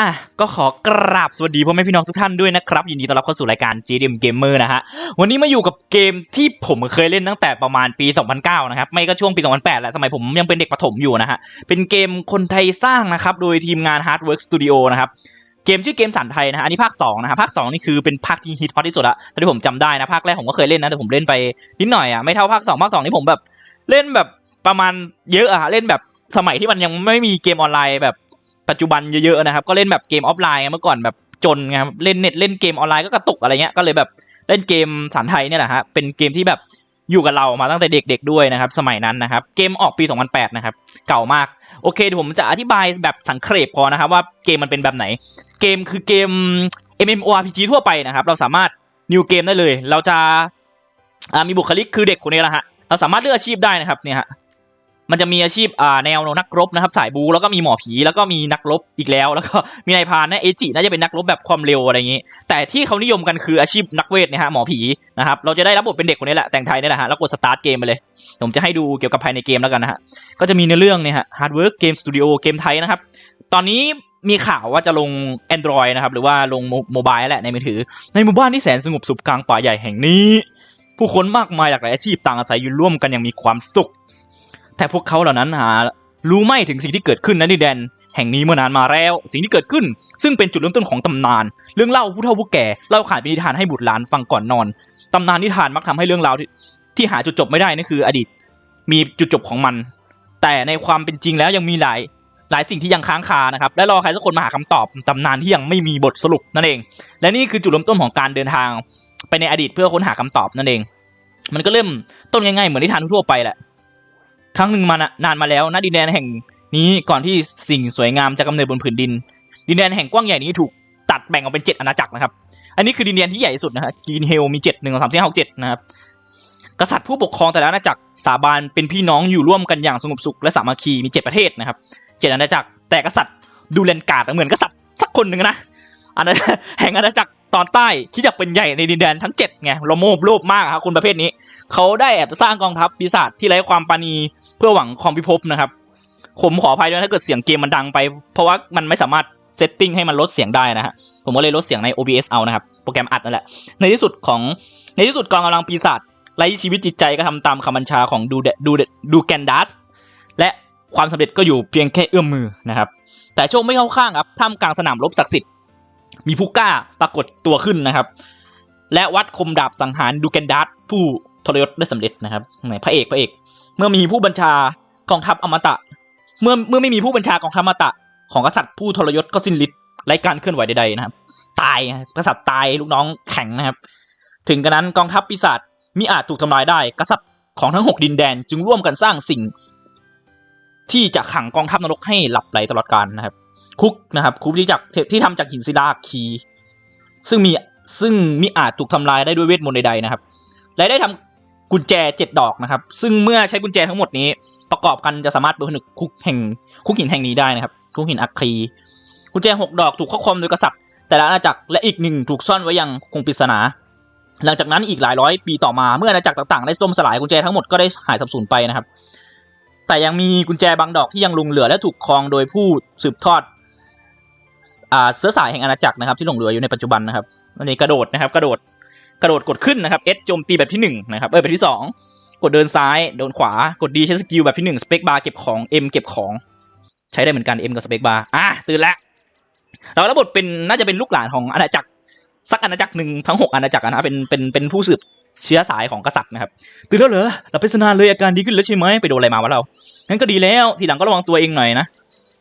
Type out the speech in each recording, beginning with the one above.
อะก็ขอกราบสวัสดีพ่อแม่พี่น้องทุกท่านด้วยนะครับ ยินดีต้อนรับเข้าสู่รายการ GDM Gamer นะฮะ วันนี้มาอยู่กับเกมที่ผมเคยเล่นตั้งแต่ประมาณปี 2009 นะครับ ไม่ก็ช่วงปี 2008 แหละ สมัยผมยังเป็นเด็กประถมอยู่นะฮะ เป็นเกมคนไทยสร้างนะครับ โดยทีมงาน Hardwork Studio นะครับเกมชื่อเกมสันไทยนะฮะอันนี้ภาค2นะฮะภาค 2 นี่คือเป็นภาคที่ฮิตฮอตที่สุดละตอนที่ผมจำได้นะภาคแรกผมก็เคยเล่นนะแต่ผมเล่นไปนิดหน่อยอะไม่เท่าภาค2ภาค2นี่ผมแบบเล่นแบบประมาณเยอะอะฮะเล่นแบบสมัยที่มันยังไม่มีเกมออนไลน์แบบ ปัจจุบันเยอะๆนะครับ ก็เล่นแบบเกมออฟไลน์เมื่อก่อนแบบจนไงครับเล่นเน็ตเล่นเกมออนไลน์ก็กระตุกอะไรเงี้ยก็เลยแบบเล่นเกมสันไทยเนี่ยแหละฮะเป็นเกมที่แบบอยู่กับเรามาตั้งแต่เด็กๆด้วยนะครับ สมัยนั้นนะครับ เกมออกปี 2008 นะครับ เก่ามาก โอเคเดี๋ยวผมจะอธิบายแบบสังเคปพอนะครับ ว่าเกมมันเป็นแบบไหน เกมคือเกม MMORPG ทั่วไปนะครับ เราสามารถนิวเกมได้เลย เราจะามีบุคลิกคือเด็กคนนี้แหละฮะเราสามารถเลือกอาชีพได้นะครับเนี่ยฮะ มันจะมีอาชีพอ่าแนวนักรบนะครับ สายบูแล้วก็มีหมอผีแล้วก็มีนักรบอีกแล้ว แล้วก็มีนายพานนะเอจิน่าจะเป็นนักรบแบบความเร็วอะไรอย่างนี้ แต่ที่เขานิยมกันคืออาชีพนักเวทนะฮะหมอผีนะครับเราจะได้รับบทเป็นเด็กคนนี้แหละแต่งไทยนี่แหละฮะแล้วกดสตาร์ทเกมไปเลยผมจะให้ดูเกี่ยวกับภายในเกมแล้วกันนะฮะก็จะมีเนื้อเรื่องเนี่ยฮะ Hard Work Game Studio เกมไทยนะครับตอนนี้มีข่าวว่าจะลง Android นะครับ หรือว่าลงโมบายแหละในมือถือ ในหมู่บ้านที่แสนสงบสุขกลางป่าใหญ่แห่งนี้ ผู้คนมากมายหลากหลายอาชีพต่างอาศัยอยู่ร่วมกันอย่างมีความสุข แต่พวกเขาเหล่านั้นหารู้ไม่ถึงสิ่งที่เกิดขึ้นในดินแดนแห่งนี้เมื่อนานมาแล้ว สิ่งที่เกิดขึ้น ซึ่งเป็นจุดเริ่มต้นของตำนาน เรื่องเล่าผู้เฒ่าผู้แก่เล่าขานเป็นนิทานให้บุตรหลานฟังก่อนนอนตำนานนิทานมักทำให้เรื่องราวที่ที่หาจุดจบไม่ได้นั่นคือ อดีตมีจุดจบของมัน แต่ในความเป็นจริงแล้วยังมีหลายหลายสิ่งที่ยังค้างคานะครับและรอใครสักคนมาหาคำตอบตำนานที่ยังไม่มีบทสรุปนั่นเอง และนี่คือจุดเริ่มต้นของการเดินทาง ไปในอดีตเพื่อค้นหาคำตอบนั่นเอง มันก็เริ่มต้นง่ายๆเหมือนนิทานทั่วไปแหละ ครั้งหนึ่งมานานมาแล้วณดินแดนแห่งนี้ก่อนที่สิ่งสวยงามจะกำเนิดบนผืนดิน ดินแดนแห่งกว้างใหญ่นี้ถูกตัดแบ่งออกเป็นเจ็ดอาณาจักรนะครับ อันนี้คือดินแดนที่ใหญ่สุดนะฮะกีนเฮลมีเจ็ดหนึ่งสองสามสี่ห้าหกเจ็ดนะครับ กษัตริย์ผู้ปกครองแต่ละอาณาจักรสาบานเป็นพี่น้องอยู่ร่วมกันอย่างสงบสุขและสามัคคีมีเจ็ดประเทศนะครับเจ็ดอาณาจักรแต่กษัตริย์ดูเลนการ์ดเหมือนกษัตริย์สักคนหนึ่งนะอาณาแห่งอาณาจักร ตอนใต้ที่จะเป็นใหญ่ในดินแดนทั้งเจ็ดไงเราโมบโลภมากครับคนประเภทนี้เขาได้แอบสร้างกองทัพปีศาจที่ไร้ความปราณีเพื่อหวังความพิภพนะครับ ผมขออภัยด้วยถ้าเกิดเสียงเกมมันดังไป เพราะว่ามันไม่สามารถเซตติ้งให้มันลดเสียงได้นะฮะผมก็เลยลดเสียงใน OBS เอานะครับโปรแกรมอัดนั่นแหละในที่สุดของในที่สุดกองกำลังปีศาจไร้ชีวิตจิตใจก็ทำตามคำบัญชาของดูเดดูเดดูแกนดัสและความสำเร็จก็อยู่เพียงแค่เอื้อมมือนะครับแต่โชคไม่เข้าข้างครับท่ามกลางสนามรบศักดิ์สิทธิ์ มีผู้กล้าปรากฏตัวขึ้นนะครับ และวัดคมดาบสังหารดูแกนดัสผู้ทรยศได้สำเร็จนะครับพระเอกพระเอก เมื่อมีผู้บัญชากองทัพอมตะ เมื่อเมื่อไม่มีผู้บัญชากองทัพอมตะ ของกษัตริย์ผู้ทรยศก็สิ้นฤทธิ์ไร้การเคลื่อนไหวใดๆนะครับ ตายกษัตริย์ตายลูกน้องแข็งนะครับ ถึงกระนั้นกองทัพปีศาจมิอาจถูกทำลายได้ กษัตริย์ของทั้งหกดินแดนจึงร่วมกันสร้างสิ่ง ที่จะขังกองทัพนรกให้หลับไหลตลอดกาลนะครับ คุกนะครับคุกที่จากที่ทำจากหินศิลาคีซึ่งมีซึ่งมิอาจถูกทำลายได้ด้วยเวทมนต์ใดๆนะครับ และได้ทำกุญแจเจ็ดดอกนะครับ ซึ่งเมื่อใช้กุญแจทั้งหมดนี้ ประกอบกันจะสามารถเปิดผนึกคุกแห่งคุกหินแห่งนี้ได้นะครับ คุกหินอัคคีกุญแจหกดอกถูกครอบครองโดยกษัตริย์ แต่ละอาณาจักรและอีกหนึ่งถูกซ่อนไว้ยังคงปริศนา หลังจากนั้นอีกหลายร้อยปีต่อมาเมื่ออาณาจักรต่างๆได้ล่มสลายกุญแจทั้งหมดก็ได้หายสับสูญไปนะครับ แต่ยังมีกุญแจบางดอกที่ยังลงเหลือและถูกครองโดยผู้สืบทอด อ่าเสื้อสายแห่งอาณาจักรนะครับที่หลงเหลืออยู่ในปัจจุบันนะครับอันนี้กระโดดนะครับ กระโดดกระโดดกดขึ้นนะครับ S โจมตีแบบที่หนึ่งนะครับเออแบบที่สองกดเดินซ้ายเดินขวากด D ใช้สกิลแบบที่หนึ่งสเปคบาร์เก็บของ M เก็บของใช้ได้เหมือนกัน M กับสเปคบาร์อะตื่นแล้วเรารับบทเป็นน่าจะเป็นลูกหลานของอาณาจักรสักอาณาจักรหนึ่งทั้งหกอาณาจักรนะเป็นเป็นเป็นผู้สืบเชื้อสายของกษัตริย์นะครับตื่นแล้วเหรอหลับไปสนานเลยอาการดีขึ้นแล้วใช่ไหมไปโดนอะไรมาวะเรางั้นก็ดีแล้วทีหลังก็ระวังตัวเองหน่อยนะ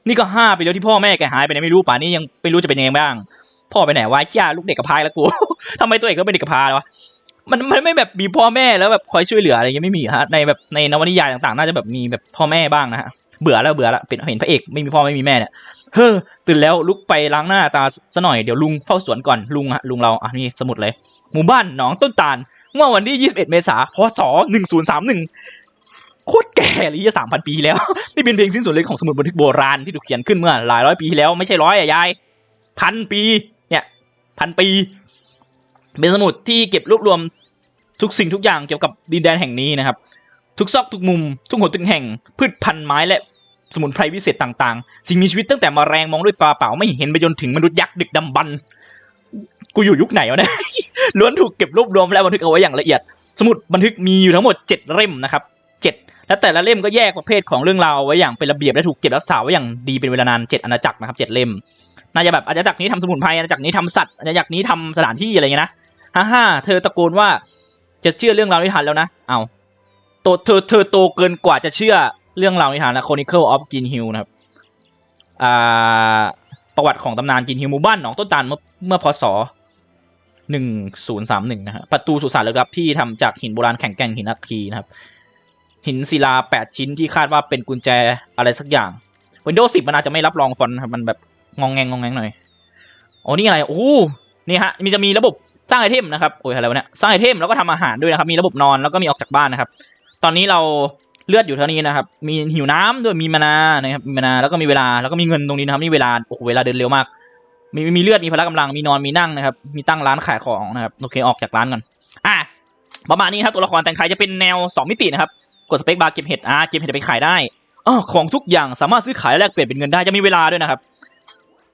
นี่ก็ห้าปีแล้วที่พ่อแม่แกหายไปไหนไม่รู้ป่านนี้ยังไม่รู้จะเป็นยังไงบ้าง พ่อไปไหนวะเชี่ยลูกเด็กกระพายแล้วกู ทำไมตัวเองก็เป็นเด็กกระพายวะมันมันไม่แบบมีพ่อแม่แล้วแบบคอยช่วยเหลืออะไรย่างเงี้ยไม่มีฮะในแบบในนวนิยายต่างๆ น่าจะแบบมีแบบพ่อแม่บ้างนะฮะเบื่อแล้วเบื่อแล้วเป็นเห็นพระเอกไม่มีพ่อไม่มีแม่เนี่ยเฮ้อตื่นแล้วลุกไปล้างหน้าตาซะหน่อยเดี๋ยวลุงเฝ้าสวนก่อนลุงฮะลุงเราอะนี่สมุดเลย หมู่บ้านหนองต้นตาลเมื่อวันที่ 21 เมษายนพศ 1031 โคตรแก่เลยยี่สามพันปีแล้ว นี่เป็นเพลงสิ้นสุดเลยของสมุดบันทึกโบราณที่ถูกเขียนขึ้นเมื่อหลายร้อยปีแล้วไม่ใช่ร้อยอะยายพันปีเนี่ยพันปี เป็นสมุดที่เก็บรวบรวมทุกสิ่งทุกอย่างเกี่ยวกับดินแดนแห่งนี้นะครับ ทุกซอกทุกมุม ทุกหัวทุกแห่ง พืชพันธุ์ไม้และสมุนไพรวิเศษต่างๆ สิ่งมีชีวิตตั้งแต่แมลงมองด้วยตาเปล่าไม่เห็นไปจนถึงมนุษย์ยักษ์ดึกดำบรรกูอยู่ยุคไหนวะเนี่ยล้วนถูกเก็บรวบรวมและบันทึกเอาไว้อย่างละเอียด สมุดบันทึกมีอยู่ทั้งหมดเจ็ดเล่มนะครับ และแต่ละเล่มก็แยกประเภทของเรื่องราวเอาไว้อย่างเป็นระเบียบและถูกเก็บรักษาไว้อย่างดีเป็นเวลานานเจ็ดอาณาจักรนะครับเจ็ดเล่มน่าจะแบบอาณาจักรนี้ทำสมุนไพรอาณาจักรนี้ทำสัตว์อาณาจักรนี้ทำสถานที่อะไรเงี้ยนะฮ่าฮ่าเธอตะโกนว่าจะเชื่อเรื่องราวนิทานแล้วนะเอาโตเธอเธอโตเกินกว่าจะเชื่อเรื่องราวนิทานนะ Chronicle of Green Hill นะครับอ่าประวัติของตำนานกินฮิวหมู่บ้านหนองต้นตาลเมื่อเมื่อพศหนึ่งศูนย์สามหนึ่งนะฮะประตูสุสานลึกลับที่ทำจากหินโบราณแข็งแกร่งหินอัคคีนะครับ หินศิลาแปดชิ้นที่คาดว่าเป็นกุญแจอะไรสักอย่าง Windows 10 มันอาจจะไม่รับรองฟอนต์ครับมันแบบงองแงงงองแงงหน่อยโอ้นี่อะไรโอ้นี่ฮะมีจะมีระบบสร้างไอเทมนะครับโอ้ยอะไรวะเนี่ยสร้างไอเทมแล้วก็ทำอาหารด้วยนะครับ มีระบบนอนแล้วก็มีออกจากบ้านนะครับ ตอนนี้เราเลือดอยู่เท่านี้นะครับ มีหิวน้ำด้วยมีมานานะครับมีมานาแล้วก็มีเวลาแล้วก็มีเงินตรงนี้นะครับนี่เวลาโอ้โหเวลาเดินเร็วมาก มีมีเลือดมีพละกำลังมีนอนมีนั่งนะครับ มีตั้งร้านขายของนะครับโอเคออกจากร้านก่อนอะประมาณนี้ครับตัวละครแต่งไทยจะเป็นแนว 2 มิตินะครับ กดสเปคบาร์เก็บเห็ดอ่าเก็บเห็ดไปขายได้อ๋อของทุกอย่างสามารถซื้อขายแลกเปลี่ยนเป็นเงินได้จะมีเวลาด้วยนะครับ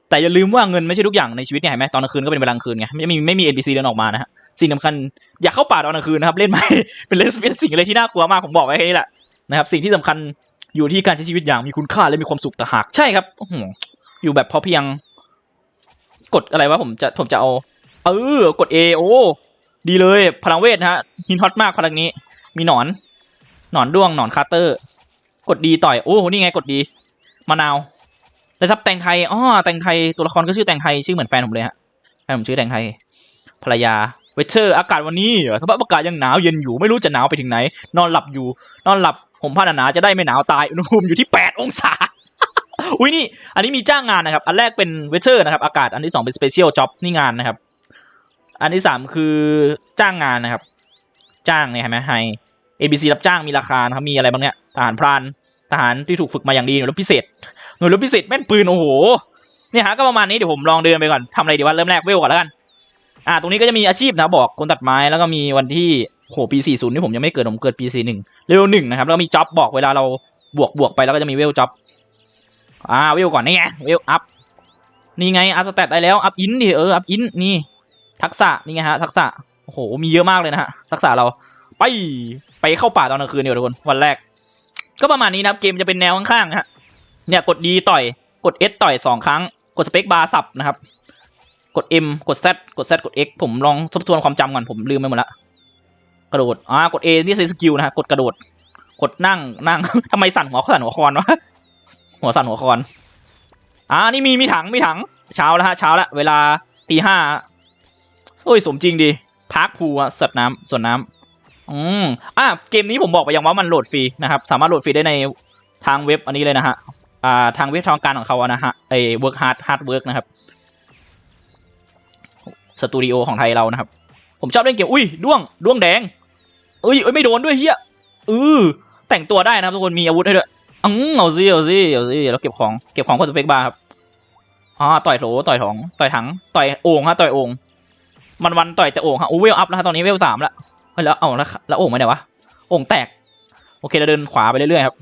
แต่อย่าลืมว่าเงินไม่ใช่ทุกอย่างในชีวิตเนี่ยเห็นไหมตอนกลางคืนก็เป็นเวลากลางคืนไงไม่มีไม่มี NPC เดินออกมานะฮะสิ่งสำคัญอย่าเข้าป่าตอนกลางคืนนะครับเล่นไหมเป็นเล่นเป็นสิ่งอะไรที่น่ากลัวมากผมบอกไว้แค่นี้แหละนะครับสิ่งที่สำคัญอยู่ที่การใช้ชีวิตอย่างมีคุณค่าและมีความสุขต่างหากใช่ครับโอ้โหอยู่แบบพอเพียง กดอะไรวะผมจะผมจะเอา เออกด A โอ้ดีเลยพลังเวทนะฮะฮินฮอตมากพลังนี้ มีหนอน หนอนด้วงหนอนคาร์เตอร์ กดดีต่อย โอ้นี่ไงกดดีมะนาวแล้วซับแตงไทยอ๋อแตงไทยตัวละครก็ชื่อแตงไทยชื่อเหมือนแฟนผมเลยฮะแฟนผมชื่อแตงไทยภรรยาเวเชอร์อากาศวันนี้สภาพอากาศยังหนาวเย็นอยู่ไม่รู้จะหนาวไปถึงไหน นอนหลับอยู่ นอนหลับผมผ้าหนาๆจะได้ไม่หนาวตายอุณหภูมิอยู่ที่ 8 องศาอุ้ยนี่ อันนี้มีจ้างงานนะครับ อันแรกเป็นเวเชอร์นะครับ อากาศอันที่สองเป็นสเปเชียลจ็อบนี่งานนะครับ อันที่สามคือจ้างงานนะครับ จ้างเนี่ยเห็นไหมไฮ ABC รับจ้างมีราคานะครับมีอะไรบ้างเนี่ยทหารพรานทหารที่ถูกฝึกมาอย่างดีหน่วยรบพิเศษหน่วยรบพิเศษแม่นปืนโอ้โหเนี่ยฮะก็ประมาณนี้เดี๋ยวผมลองเดินไปก่อนทำอะไรดีวะเริ่มแรกเวลก่อนแล้วกันอ่าตรงนี้ก็จะมีอาชีพนะบอกคนตัดไม้แล้วก็มีวันที่โหปี 40 นี่ผมยังไม่เกิดผมเกิดปี 41เลเวลหนึ่งนะครับแล้วมีจ็อบบอกเวลาเราบวกบวกไปแล้วก็จะมีเวลจ็อบอ่าเวลก่อนนี่ไงเวลอัพนี่ไงอัพสเตตได้แล้วอัพอินดิเอออัพอินนี่ทักษะนี่ไงฮะทักษะโอ้โหมีเยอะมากเลยนะฮะทักษะเราไป ไปเข้าป่าตอนกลางคืนเดียวทุกคนวันแรก ก็ประมาณนี้นะครับเกมจะเป็นแนวข้างๆฮะเนี่ยกดดีต่อยกด S ต่อยสองครั้ง กดสเปคบาร์สับนะครับ กด M กด Z กด Z กด X ผมลองทบทวนความจำก่อนผมลืมไปหมดละกระโดดอ่ากด A นี่ใช้สกิลนะฮะกดกระโดด กดนั่งนั่งทำไมสั่นหัวสั่นหัวคอนวะหัวสั่นหัวคอนอ่านี่มีมีถังมีถังเช้าแล้วฮะเช้าแล้วเวลาตีห้าโอ้ยสมจริงดีพาร์คพูอะสัตว์น้ำส่วนน้ำ อืมอ่าเกมนี้ผมบอกไปยังว่ามันโหลดฟรีนะครับ สามารถโหลดฟรีได้ในทางเว็บอันนี้เลยนะฮะอ่าทางเว็บทางการของเขาอะนะฮะไอ้ work hard hard work นะครับสตูดิโอของไทยเรานะครับ ผมชอบเล่นเกมอุ้ยด้วงด้วงแดงเอ้ยเอ้ยไม่โดนด้วยเฮียเออแต่งตัวได้นะครับทุกคนมีอาวุธให้ด้วยอืมเอาสิเอาสิเอาสิแล้วเก็บของเก็บของกดสเปกบาร์ครับอ๋อต่อยโถต่อยถองต่อยถังต่อยโอ่งฮะต่อยโอ่งมันวันต่อยแต่โอ่งฮะโอ้เวลอัพแล้วฮะตอนนี้เวลสามแล้ว เฮ้ยแล้วเอาแล้วแล้วโอ่งไปไหนวะโอ่งแตก โอเคเราเดินขวาไปเรื่อยๆครับ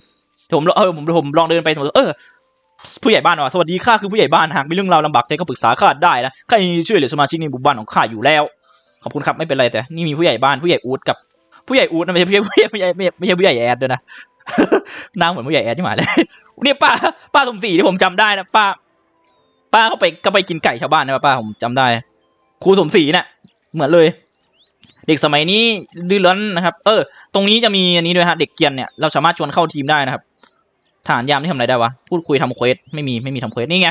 เดี๋ยวผมเออผมผมลองเดินไปสมมติเออผู้ใหญ่บ้านว่ะสวัสดีข้าคือผู้ใหญ่บ้านหากมีเรื่องราวลำบากใจก็ปรึกษาข้าได้นะข้ายินดีช่วยเหลือสมาชิกในหมู่บ้านของข้าอยู่แล้ว ขอบคุณครับไม่เป็นไรแต่นี่มีผู้ใหญ่บ้านผู้ใหญ่อูดกับผู้ใหญ่อูดนะไม่ใช่ผู้ใหญ่ผู้ใหญ่ไม่ใช่ไม่ใช่ผู้ใหญ่แอดด้วยนะนางเหมือนผู้ใหญ่แอดที่หมายเลยเนี่ยป้าป้าสมศรีที่ผมจำได้นะป้า ป้าก็ไปก็ไปกินไก่ชาวบ้านนะป้าผมจำได้ ครูสมศรีเนี่ยเหมือนเลย เด็กสมัยนี้ดื้อรั้นนะครับ เออ ตรงนี้จะมีอันนี้ด้วยฮะเด็กเกียนเนี่ยเราสามารถชวนเข้าทีมได้นะครับทหารยามที่ทำอะไรได้วะพูดคุยทำเควสไม่มีไม่มีทำเควสนี่ไง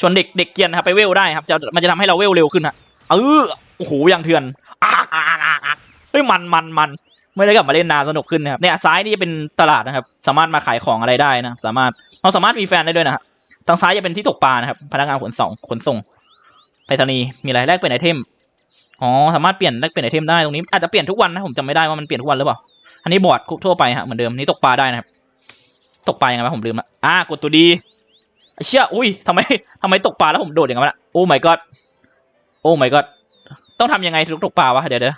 ชวนเด็กเด็กเกียนครับไปเวลได้ครับจะมันจะทำให้เราเวลเร็วขึ้นฮะเออโอ้โหยังเถื่อนอากอากอากอากเฮ้ยมันมันมันไม่ได้กลับมาเล่นนานสนุกขึ้นนะครับเนี่ยซ้ายนี่จะเป็นตลาดนะครับ สามารถมาขายของอะไรได้นะสามารถเราสามารถมีแฟนได้ด้วยนะฮะทางซ้ายจะเป็นที่ตกปลานะครับพนักงานขนส่งขนส่งไปรษณีย์มีอะไรแลกเป็นไอเทม อ๋อสามารถเปลี่ยนแลกเปลี่ยนไอเทมได้ตรงนี้อาจจะเปลี่ยนทุกวันนะผมจำไม่ได้ว่ามันเปลี่ยนทุกวันหรือเปล่าอันนี้บอร์ดทั่วไปฮะเหมือนเดิมนี่ตกปลาได้นะครับตกปลายังไงวะผมลืมละอ่ากดตัวดีเชี่ยอุ้ยทำไมทำไมตกปลาแล้วผมโดดอย่างนั้นวะโอ้ my god โอ้ my god ต้องทำยังไงถึงตกปลาวะเดี๋ยวเดี๋ยว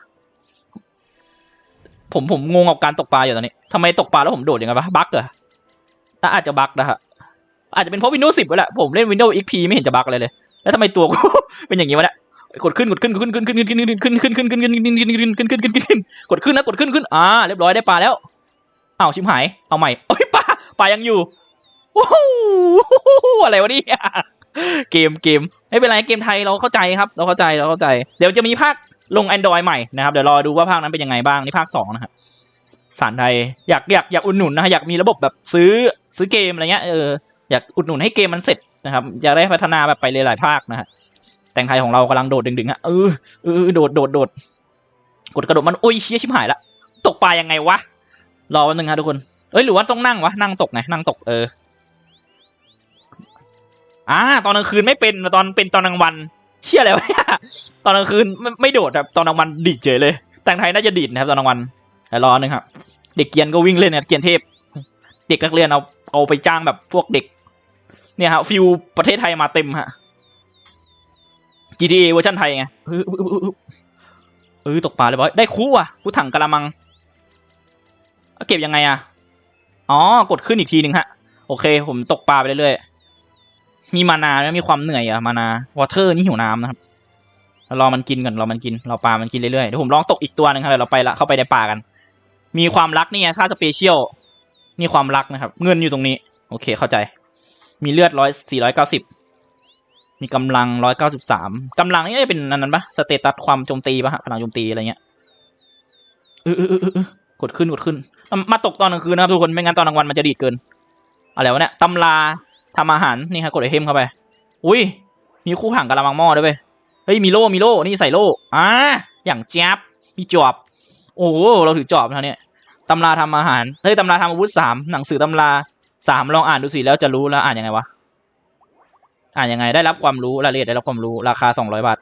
ผมผมงงกับการตกปลาอยู่ตอนนี้ทำไมตกปลาแล้วผมโดดอย่างนั้นวะบั๊กเหรออาจจะบั๊กนะฮะอาจจะเป็นเพราะ Windows 10ก็แหละผมเล่น Windows XP ไม่เห็นจะบั๊กอะไรเลย แล้วทำไมตัวกูเป็นอย่างนี้วะเนี่ย กดขึ้นกดขึ้นกดขึ้นขึ้นขึ้นขึ้นขึ้นขึ้นขึ้นขึ้นขึ้นขึ้นขึ้นขึ้นขึ้นขึ้นขึ้นขึ้นขึ้นขึ้นกดขึ้นนะกดขึ้นขึ้นอ่าเรียบร้อยได้ปลาแล้วอ้าวชิมหายเอาใหม่โอ้ยปลาปลายังอยู่โอ้โหอะไรวะเนี่ยเกมเกมไม่เป็นไรเกมไทยเราเข้าใจครับ เราเข้าใจเราเข้าใจ เดี๋ยวจะมีภาคลง Android ใหม่นะครับเดี๋ยวรอดูว่าภาคนั้นเป็นยังไงบ้างนี่ภาคสองนะครับสารไทยอยากอยากอยากอุดหนุนนะอยากมีระบบแบบซื้อซื้อเกมอะไรเงี้ยเอออยากอุดหนุนให้เกมมันเสร็จนะครับอยากได้พัฒนาแบบไปหลายๆภาคนะฮะ แต่งไทยของเรากำลังโดดดึงๆอะเออเออโดดโดดโดดกดกระโดดมันโอ้ยเชี่ยชิบหายละตกปลายังไงวะรอแป๊บนึงครับทุกคนเอ้ยหรือว่าต้องนั่งวะนั่งตกไงนั่งตกเอออ่าตอนกลางคืนไม่เป็นตอนเป็นตอนกลางวัน เชี่ยอะไรวะเนี่ยตอนกลางคืนไม่ไม่โดดครับตอนกลางวันดีดเฉยเลย แต่งไทยน่าจะดีดนะครับตอนกลางวันแต่รอหนึงครับเด็กเกียนก็วิ่งเล่นเนี่ยเกียนเทพ เด็กนักเรียนเอาเอาไปจ้างแบบพวกเด็ก เนี่ยฮะฟิลประเทศไทยมาเต็มฮะ GTA เวอร์ชันไทยไงเออเออตกปลาเลยบอยได้คู่อะคู่ถังกะละมังเอาเก็บยังไงอะอ๋อกดขึ้นอีกทีหนึ่งฮะ โอเค ผมตกปลาไปเรื่อยๆมีมานาแล้วมีความเหนื่อยอะมานาวอเตอร์นี่หิวน้ำนะครับรอมันกินก่อนรอมันกินรอปลามันกินเรื่อยๆเดี๋ยวผมลองตกอีกตัวหนึ่งครับเดี๋ยวเราไปละเข้าไปในป่ากัน มีความรักนี่ไงค่าสเปเชียลนี่ความรักนะครับ เงินอยู่ตรงนี้ โอเคเข้าใจ มีเลือดร้อยสี่ร้อยเก้าสิบ มีกำลังร้อยเก้าสิบสามกำลังนี่จะเป็นอันนั้นปะสเตตัสความโจมตีปะฮะพลังโจมตีอะไรเงี้ยเออเออเออกดขึ้นกดขึ้น มาตกตอนกลางคืนนะครับทุกคนไม่งั้นตอนกลางวันมันจะดีดเกิน อะไรวะเนี่ยตำราทำอาหารนี่ครับกดไอเทมเข้าไป อุ้ยมีคู่ห่างกะละมังหม้อด้วยเว้ยเฮ้ยมีโล่มีโล่นี่ใส่โล่อ่าอย่างแจ๊บมีจอบ โอ้เราถือจอบนะเนี่ยตำราทำอาหารเฮ้ยตำราทำอาวุธสามหนังสือตำราสามลองอ่านดูสิแล้วจะรู้แล้วอ่านยังไงวะ อ่านยังไงได้รับความรู้รายละเอียดได้รับความรู้ราคาสองร้อยบาท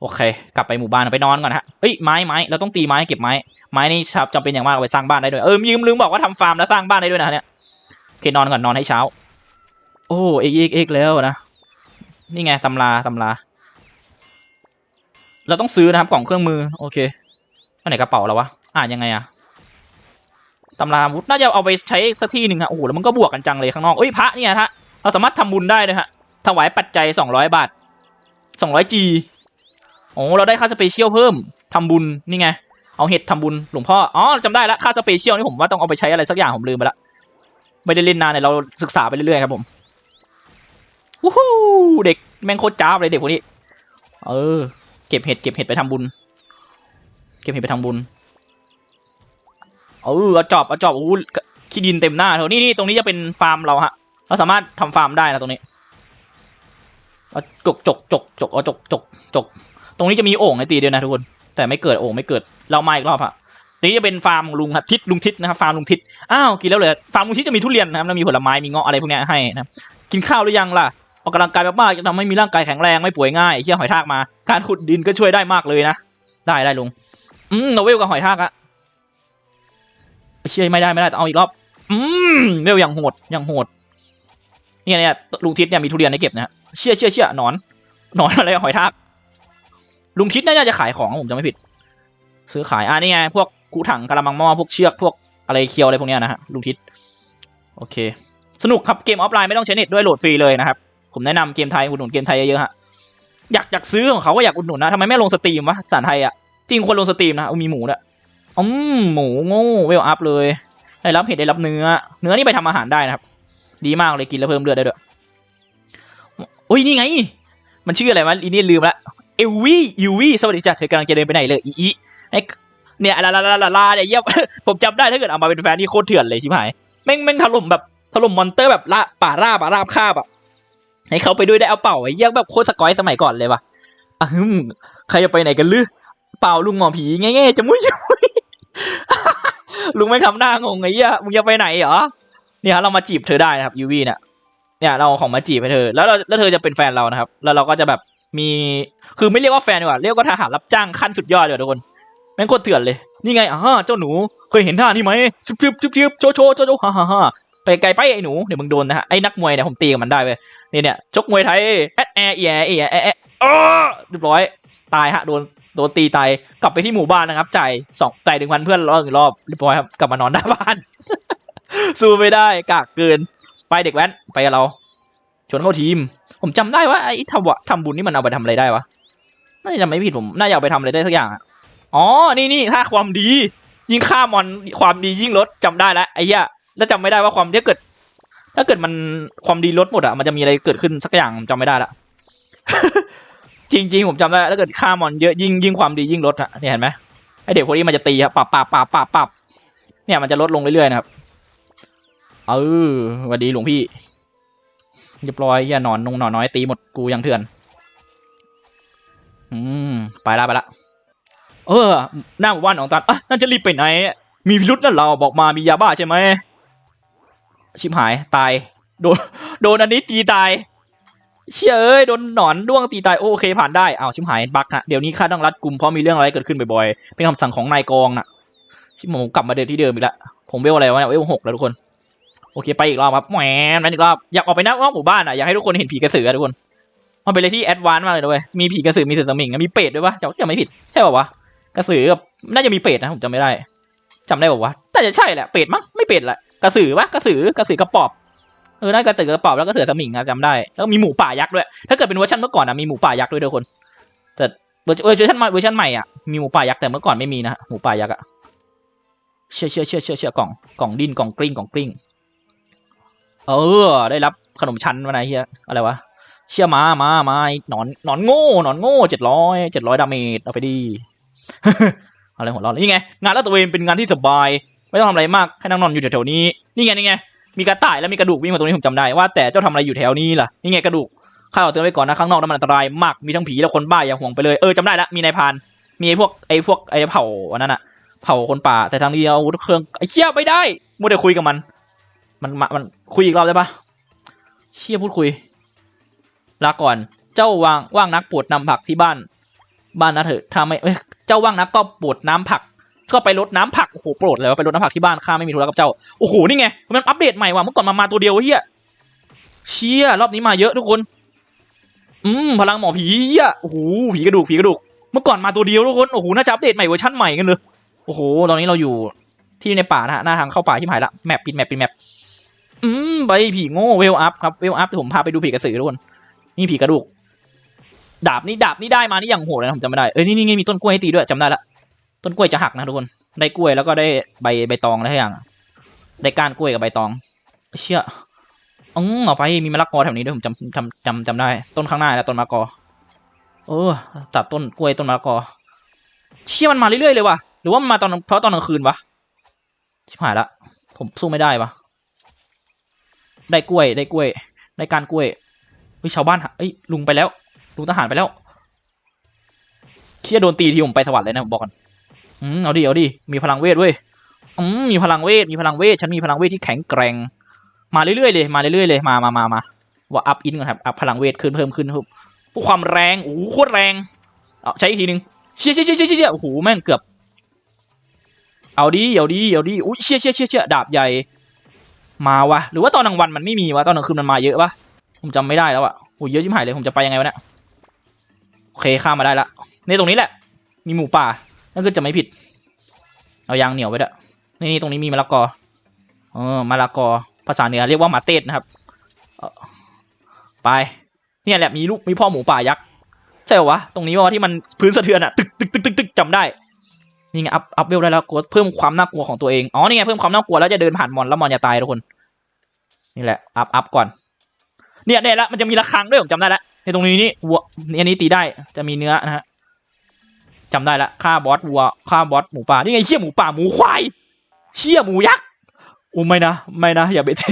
โอเค กลับไปหมู่บ้านไปนอนก่อนฮะเฮ้ยไม้ไม้เราต้องตีไม้เก็บไม้ไม้นี่ชับจำเป็นอย่างมากเอาไปสร้างบ้านได้ด้วยเออยืมลืมบอกว่าทำฟาร์มแล้วสร้างบ้านได้ด้วยนะเนี่ยโอเคนอนก่อนนอนให้เช้า โอ้เอกเอกเอกแล้วนะนี่ไงตำราตำรา เราต้องซื้อนะครับกล่องเครื่องมือโอเคอันไหนกระเป๋าเราวะอ่านยังไงอะตำราอาวุธน่าจะเอาไปใช้สักที่หนึ่งฮะโอ้โหแล้วมันก็บวกกันจังเลยข้างนอกเอ้ยพระเนี่ยฮะเราสามารถทำบุญได้เลยฮะ ถวายปัจจัยสองร้อยบาทสองร้อยจีโอ้เราได้ค่าสเปเชียลเพิ่มทำบุญนี่ไง เอาเห็ดทำบุญหลวงพ่อ อ๋อจำได้ละค่าสเปเชียลนี่ผมว่าต้องเอาไปใช้อะไรสักอย่างผมลืมไปละ ไม่ได้เล่นนานเนี่ยเราศึกษาไปเรื่อยๆครับผมวู้ฮู้เด็กแม่งโคตรจ้าเลยเด็กพวกนี้ เออ เก็บเห็ดเก็บเห็ดไปทำบุญ เก็บเห็ดไปทำบุญ เออเอาจอบเอาจอบโอ้ขี้ดินเต็มหน้าเถอะนี่นี่ตรงนี้จะเป็นฟาร์มเราฮะ เราสามารถทำฟาร์มได้นะตรงนี้ เอาจกจกจกจกเอาจกจกจกตรงนี้จะมีโอ่งให้ตีด้วยนะทุกคน แต่ไม่เกิดโอ่งไม่เกิด เรามาอีกรอบฮะนี่จะเป็นฟาร์มของลุงครับทิศลุงทิศนะครับฟาร์มลุงทิศอ้าวกินแล้วเลยฟาร์มลุงทิศจะมีทุเรียนนะครับแล้วมีผลไม้มีเงาะอะไรพวกนี้ให้นะกินข้าวหรือยังล่ะออกกำลังกายมากๆจะทำให้มีร่างกายแข็งแรงไม่ป่วยง่ายเชี่ยหอยทากมา การขุดดินก็ช่วยได้มากเลยนะได้ได้ลุงอืมเราเวลกับหอยทากอะเชี่ยไม่ได้ไม่ได้ต้องเอาอีกรอบอืมเวลอย่างโหดอย่างโหดเนี่ยเนี่ยลุงทิศเนี่ยมีทุเรียนให้เก็บนะฮะ เชี่ยเชี่ยเชี่ยหนอน หนอนอะไรหอยทากลุงทิศน่าจะขายของผมจะไม่ผิด ซื้อขายอ่านี่ไงพวกกูถังกระมังหม้อพวกเชือกพวกอะไรเคียวอะไรพวกเนี้ยนะฮะลุงทิศโอเค สนุกครับเกมออฟไลน์ไม่ต้องใช้เน็ตด้วยโหลดฟรีเลยนะครับ ผมแนะนำเกมไทยอุดหนุนเกมไทยเยอะๆฮะอยากอยากซื้อของเขาก็อยากอุดหนุนนะทำไมไม่ลงสตรีมวะสารไทยอะจริงควรลงสตรีมนะมีหมูด้วยอืมหมูโง่เวลอัพเลย ได้รับเห็ดได้รับเนื้อ เนื้อนี่ไปทำอาหารได้นะครับ ดีมากเลยกินแล้วเพิ่มเลือดได้ด้วย อุ้ยนี่ไง มันชื่ออะไรวะอีนี่ลืมละเอวี่ยูวี่สวัสดีจ้ะเธอกำลังจะเดินไปไหนเลยอีอีไอเนี่ยลาลาลาลาลาเนี่ยเยี่ยมผมจำได้ถ้าเกิดเอามาเป็นแฟนนี่โคตรเถื่อนเลยชิบหายแม่งแม่งถล่มแบบถล่มมอนเตอร์แบบละป่าราบป่าราบคาบอะให้เขาไปด้วยได้เอาเป่าไอ้เยี่ยแบบโคตรสกอยสมัยก่อนเลยว่ะอะฮึมใครจะไปไหนกันลือเป่าลุงหมอผีแง่ๆจะมุ้ยจะมุ้ยลุงไม่ทำหน้างงไอ้เหี้ยมึงจะไปไหนเหรอเนี่ยเรามาจีบเธอได้นะครับยูวี่เนี่ย เนี่ยเราเอาของมาจีบให้เธอแล้วเราแล้วเธอจะเป็นแฟนเรานะครับ แล้วเราก็จะแบบมีคือไม่เรียกว่าแฟนดีกว่าเรียกว่าทหารรับจ้างขั้นสุดยอดเลยทุกคนแม่งโคตรเถื่อนเลย นี่ไงอ่าเจ้าหนูเคยเห็นท่านี่ไหมชิบชิบชิบชิบโชโชโชโชฮ่าฮ่าฮ่าไปไกลไปไอ้หนูเดี๋ยวมึงโดนนะฮะไอ้นักมวยเนี่ยผมตีกับมันได้เว้ยนี่เนี่ยชกมวยไทยแอดแอร์แอร์แอร์แอร์แอร์อ้อเรียบร้อยตายฮะโดนโดนตีตายกลับไปที่หมู่บ้านนะครับจ่ายสองจ่ายหนึ่งพันเพื่อนรอบหนึ่งรอบเรียบร้อยครับกลับมานอนหน้าบ้านสู้ไม่ได้กากเกิน ไปเด็กแว้นไปกับเราชวนเข้าทีม ผมจำได้ว่าไอ้ทำวะทำบุญนี่มันเอาไปทำอะไรได้วะน่าจะไม่ผิดผมน่าจะเอาไปทำอะไรได้สักอย่างอ๋อนี่นี่ถ้าความดี ยิ่งฆ่ามอนความดียิ่งลดจำได้แล้วไอ้เหี้ยแล้วจำไม่ได้ว่าความถ้าเกิด ถ้าเกิดมันความดีลดหมดอะมันจะมีอะไรเกิดขึ้นสักอย่างจำไม่ได้ละจริงๆผมจำได้ถ้าเกิดฆ่ามอนเยอะยิ่งยิ่งความดียิ่งลดอะเนี่ยเห็นไหมไอเด็กพวกนี้มันจะตีครับปับปับปับปับปับเนี่ยมันจะลดลงเรื่อยๆนะครับ เออสวัสดีหลวงพี่ เรียบร้อยอย่าหนอนนงหนอนน้อยตีหมดกูยังเถื่อน อืม ไปละไปละ เออ หน้าหมู่บ้านหนองตาลอะนั่นจะรีบไปไหน มีพิรุษนั่นเราบอกมา มียาบ้าใช่ไหม ชิบหาย ตาย โดน โดนอันนี้ตีตาย เชื่ยเอ้ย โดนหนอนด้วงตีตาย โอเคผ่านได้อ้าวชิบหายบักฮะ เดี๋ยวนี้ข้าต้องรัดกลุ่มเพราะมีเรื่องอะไรเกิดขึ้นบ่อยๆ เป็นคำสั่งของนายกองน่ะ ชิบผมกลับมาเดินที่เดิมอีกแล้วผมเวลอะไรวะเนี่ยเวลหกแล้วทุกคน โอเคไปอีกรอบครับแหมนั่นอีกรอบอยากออกไปนอกหมู่บ้านอะอยากให้ทุกคนเห็นผีกระสือทุกคนมันเป็นอะไรที่แอดวานซ์มากเลยนะเว้ยมีผีกระสือมีเสือสมิงมีเป็ดด้วยปะจำจำไม่ผิดใช่ป่าวะกระสือกับน่าจะมีเป็ดนะผมจำไม่ได้จำได้ป่าวะน่จะใช่แหละเป็ดมั้งไม่เป็ดแหละกระสือปะกระสือกระสือกระปอบเออน่ากระสือกระปอบแล้วก็เสือสมิงอะจำได้แล้วก็มีหมูป่ายักษ์ด้วย ถ้าเกิดเป็นเวอร์ชันเมื่อก่อนอะมีหมูป่ายักษ์ด้วยทุกคนแต่เวอร์ชันใหม่เวอร์ชันใหม่อะมีหมูป่ายักษ์แต่เมื่อก่อนไม่มีนะหมูป่ายักษ์อะเชื่อเชื่อเชื่อเชื่อเชื่อกล่องกล่องดิ้นกล่องกลิ้งกล่องกลิ้ง เออ ได้รับขนมชั้นมาไหนเฮียอะไรวะเชื่อมามามาไอ้หนอนหนอนโง่หนอนโง่เจ็ดร้อยเจ็ดร้อยดาเมจเอาไปดีอะไรหัวเร้อนนี่ไงงานลาดตระเวนเป็นงานที่สบาย ไม่ต้องทำอะไรมากให้นั่งนอนอยู่แถวๆนี้นี่ไงนี่ไงมีกระต่ายและมีกระดูกวิ่งมาตรงนี้ผมจำได้ว่าแต่เจ้าทำอะไรอยู่แถวนี้ล่ะนี่ไงกระดูกข้าเอเตือนไว้ก่อนนะข้างนอกนั้นมันอันตรายมากมีทั้งผีและคนบ้าอย่าห่วงไปเลยเออจำได้ละมีนายพานมีไอ้พวกไอ้พวกไอ้เผ่าอันนั้นอะเผ่าคนป่าแต่ทางนี้เอาอาวุธเครื่องไอ้เชี่ยไม่ได้มัวแต่คุยกับมัน มันมามันคุยอีกรอบได้ปะเชี่ยพูดคุยลาก่อนเจ้าวางว่างนักปวดนำผักที่บ้าน บ้านนะเถอะถ้าไม่เจ้าว่างนักก็ปวดน้ำผัก ก็ไปรดน้ำผักโอ้โหโปรดเลยว่าไปรดน้ำผักที่บ้านข้าไม่มีธุระกับเจ้าโอ้โหนี่ไงมันอัปเดตใหม่ว่ะเมื่อก่อนมามาตัวเดียวเฮียเชี่ยรอบนี้มาเยอะทุกคน อืมพลังหมอผีเฮียโอ้โหผีกระดูกผีกระดูกเมื่อก่อนมาตัวเดียวทุกคนโอ้โหน่าจะอัปเดตใหม่เวอร์ชันใหม่กันเลยโอ้โหตอนนี้เราอยู่ที่ในป่านะฮะหน้าทางเข้าป่าที่หายละแมปปิดแมปปิดแมป อืมใบผีโง่เวลอัพครับเวลอัพที่ผมพาไปดูผีกระสือทุกคนนี่ผีกระดูก ดาบนี่ดาบนี่ได้มานี่อย่างโหดเลยนะผมจำไม่ได้เอ้ยนี่นี่มีต้นกล้วยให้ตีด้วยจำได้ละต้นกล้วยจะหักนะทุกคนได้กล้วยแล้วก็ได้ใบใบตองอะไรอย่างได้ก้านกล้วยกับใบตอง เชี่ยอืมเอาไปมีมะละกอแถวนี้ด้วยผมจำจำจำจำได้ ต้นข้างหน้าแล้วต้นมะละกอเออตัดต้นกล้วยต้นมะละกอ เชี่ยมันมาเรื่อยๆเลยว่ะหรือว่ามันมาตอนเพราะตอนกลางคืนวะชิบหายละผมสู้ไม่ได้วะ ได้กล้วย ได้กล้วย ได้การกล้วยเฮ้ยชาวบ้านเอ้ยลุงไปแล้ว ลุงทหารไปแล้วเชี่ยโดนตีทีผมไปสวรรค์เลยนะผมบอกก่อนอืมเอาดิเอาดิมีพลังเวทเว้ยอืมมีพลังเวทมีพลังเวทฉันมีพลังเวทที่แข็งแกร่ง มาเรื่อยๆเลยมาเรื่อยๆเลยมามามามาว่าอัพอินก่อนครับอัพพลังเวทขึ้นเพิ่มขึ้นครับพวกความแรงโอ้โหโคตรแรงเอาใช้อีกทีนึงเชี่ยเชี่ยเชี่ยเชี่ยโอ้โหแม่งเกือบเอาดิเอาดิเอาดิอุ้ยเชี่ยเชี่ยเชี่ยเชี่ยดาบใหญ่ มาวะหรือว่าตอนกลางวันมันไม่มีวะตอนกลางคืนมันมาเยอะปะผมจำไม่ได้แล้วอะโอ้ยเยอะชิบหายเลยผมจะไปยังไงวะเนี่ยโอเคข้ามมาได้ละในตรงนี้แหละ มีหมูป่านั่นก็จะไม่ผิด เอายางเหนียวไว้ด้วยนี่นี่ตรงนี้มีมะละกอเออมะละกอภาษาเหนือเรียกว่าหมาเต้ดนะครับไปเนี่ยแหละมีลูกมีพ่อหมูป่ายักษ์ใช่เหรอวะตรงนี้ว่าที่มันพื้นสะเทือนอะตึกตึกตึกตึกตึกจำได้ นี่ไงอัพอัพเวลได้แล้วกดเพิ่มความน่ากลัวของตัวเองอ๋อนี่ไงเพิ่มความน่ากลัวแล้วจะเดินผ่านมอนแล้วมอนจะตายทุกคน นี่แหละอัพอัพก่อน เนี่ยเนี่ยละมันจะมีระฆังด้วยผมจำได้ละในตรงนี้นี่วัวนี่อันนี้ตีได้จะมีเนื้อนะฮะจำได้ละฆ่าบอสวัวฆ่าบอสหมูป่านี่ไงเชี่ยหมูป่าหมูควายเชี่ยหมูยักษ์โอ้ไม่นะไม่นะอย่าไปเท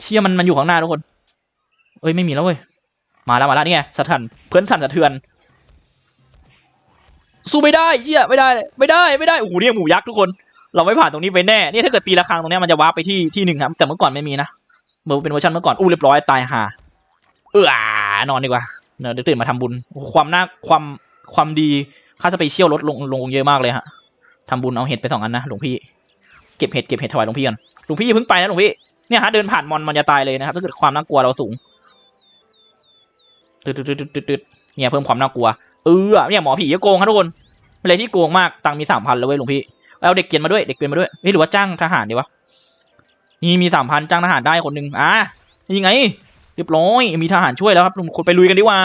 เชี่ยมันมันอยู่ข้างหน้าทุกคน เอ้ยไม่มีแล้วเว้ยมาแล้วมาแล้วนี่ไงสะเทือนเพื่อนสั่นสะเทือน สู้ไม่ได้เหี้ยไม่ได้ไม่ได้ไม่ได้โอ้โหเนี่ยหมูยักษ์ทุกคน เราไม่ผ่านตรงนี้ไปแน่เนี่ยถ้าเกิดตีระฆังตรงเนี้ยมันจะวาร์ปไปที่ที่หนึ่งครับแต่เมื่อก่อนไม่มีนะเมื่อเป็นเวอร์ชันเมื่อก่อนอู้เรียบร้อยตายห่าเออนอนดีกว่าเดี๋ยวตื่นมาทำบุญความน่าความความดีค่าสเปเชียลลดลงลงเยอะมากเลยฮะทำบุญเอาเห็ดไปสองอันนะหลวงพี่เก็บเห็ดเก็บเห็ดถวายหลวงพี่กันหลวงพี่อย่าเพิ่งไปนะหลวงพี่เนี่ยฮะเดินผ่านมอนมันจะตายเลยนะครับถ้าเกิดความน่ากลัวเราสูงตึ๊ดตึ๊ดตึ๊ดตึ๊ดตึ๊ดเนี่ยเพิ่มความน่ากลัว เออเนี่ยหมอผีก็โกงครับทุกคนเป็นอะไรที่โกงมากตังค์มีสามพันเลยเว้ยหลวงพี่เอาเด็กเกียนมาด้วยเด็กเกียนมาด้วยเฮ้ยหรือว่าจ้างทหารดีวะนี่มีสามพันจ้างทหารได้คนหนึ่งอะนี่ไง เรียบร้อยมีทหารช่วยแล้วครับทุกคนไปลุยกันดีกว่า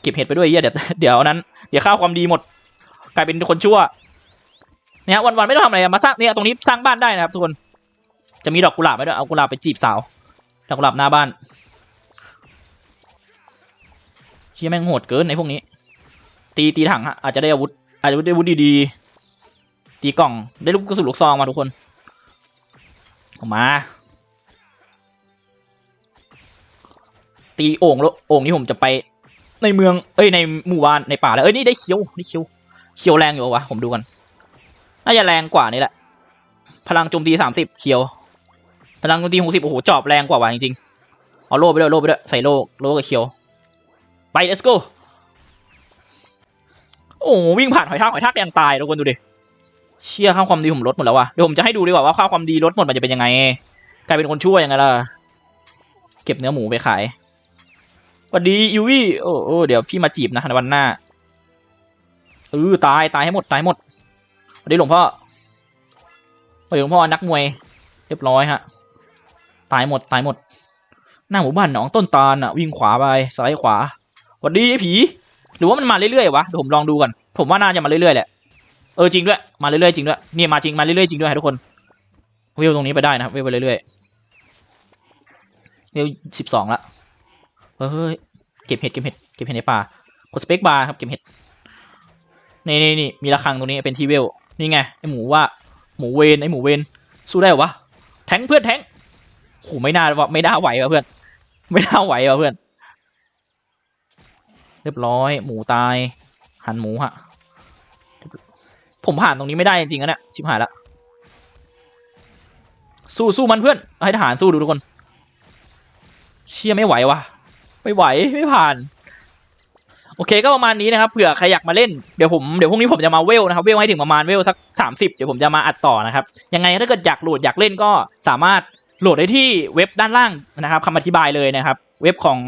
เก็บเห็ดไปด้วยเหี้ยเดี๋ยวเดี๋ยวนั้น เดี๋ยวข้าวความดีหมด กลายเป็นคนชั่วเนี่ยวันๆไม่ต้องทำอะไรมาสร้างเนี่ยตรงนี้สร้างบ้านได้นะครับทุกคน จะมีดอกกุหลาบไหมด้วยเอากุหลาบไปจีบสาวดอกกุหลาบหน้าบ้าน เชี่ยแม่งโหดเกินในพวกนี้ ตีตีถังฮะอาจจะได้อาวุธอาจจะได้อาวุธดีๆตีกล่องได้ลูกกระสุนลูกซองมาทุกคนออกมา ตีโอ่งแล้วโอ่งนี้ผมจะไปในเมือง เอ้ยในหมู่บ้านในป่าแล้วเอ้ยนี่ได้เคี้ยวได้เคี้ยวเคี้ยวแรงอยู่วะผมดูกันน่าจะแรงกว่านี่แหละ พลังโจมตีสามสิบเคี้ยว พลังโจมตีหกสิบโอ้โหจอบแรงกว่าว่ะจริงๆเอาโล่ไปด้วยโล่ไปด้วยใส่โล่โล่กับเคี้ยว ไป let's go โอ้วิ่งผ่านหอยทากหอยทากยังตายทุกคนดูดิเชี่ยค่าความดีผมลดหมดแล้วว่ะเดี๋ยวผมจะให้ดูดีกว่าว่าค่าความดีลดหมดมันจะเป็นยังไง กลายเป็นคนชั่วยังไงล่ะเก็บเนื้อหมูไปขายสวัสดียูวี่โอ้โอเดี๋ยวพี่มาจีบนะในวันหน้าเออตายตายให้หมดตายให้หมดสวัสดีหลวงพ่อสวัสดีหลวงพ่อนักมวย เรียบร้อยฮะ ตายหมดตายหมดหน้าหมู่บ้านหนองต้นตาลอะวิ่งขวาไปซ้ายขวา วัสดีไอ้ผี หรือว่ามันมาเรื่อยๆวะเดี๋ยวผมลองดูก่อน ผมว่าน่าจะมาเรื่อยๆแหละ เออจริงด้วย มาเรื่อยๆจริงด้วยเนี่ยมาจริงมาเรื่อยๆจริงด้วยทุกคนเวตรงนี้ไปได้นะครับเวไปเรื่อยๆเวสิบสองละเฮ้ยเก็บเห็ดเก็บเห็ดเก็บเห็ดในป่ากดสเปคบาร์ครับเก็บเห็ดนี่นี่นี่มีระฆังตรงนี้เป็นที่เวลนี่ไงไอหมูว่าหมูเวนไอหมูเวนสู้ได้หรอวะแทงเพื่อนแทงโหไม่น่าว่าไม่น่าไหววะเพื่อน ไม่น่าไหววะเพื่อน รียบร้อย หมูตาย หันหมูฮะ ผมผ่านตรงนี้ไม่ได้จริงๆนะเนี่ยชิบหายละ สู้สู้มันเพื่อน ให้ทหารสู้ดูทุกคน เชี่ยไม่ไหววะไม่ไหวไม่ผ่าน โอเคก็ประมาณนี้นะครับเผื่อใครอยากมาเล่นเดี๋ยวผมเดี๋ยวพรุ่งนี้ผมจะมาเวลนะครับเวลให้ถึงประมาณเวลสักสามสิบเดี๋ยวผมจะมาอัดต่อนะครับยังไงถ้าเกิดอยากโหลดอยากเล่นก็สามารถ โหลดได้ที่เว็บด้านล่างนะครับคำอธิบายเลยนะครับ เว็บของ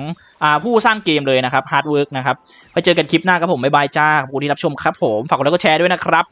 อผู้สร้างเกมเลยนะครับ Hard Work นะครับไปเจอกันคลิปหน้าครับผมบ๊ายบายจ้าขอบคุณที่รับชมครับผมฝากกดไลค์กดแชร์ด้วยนะครับ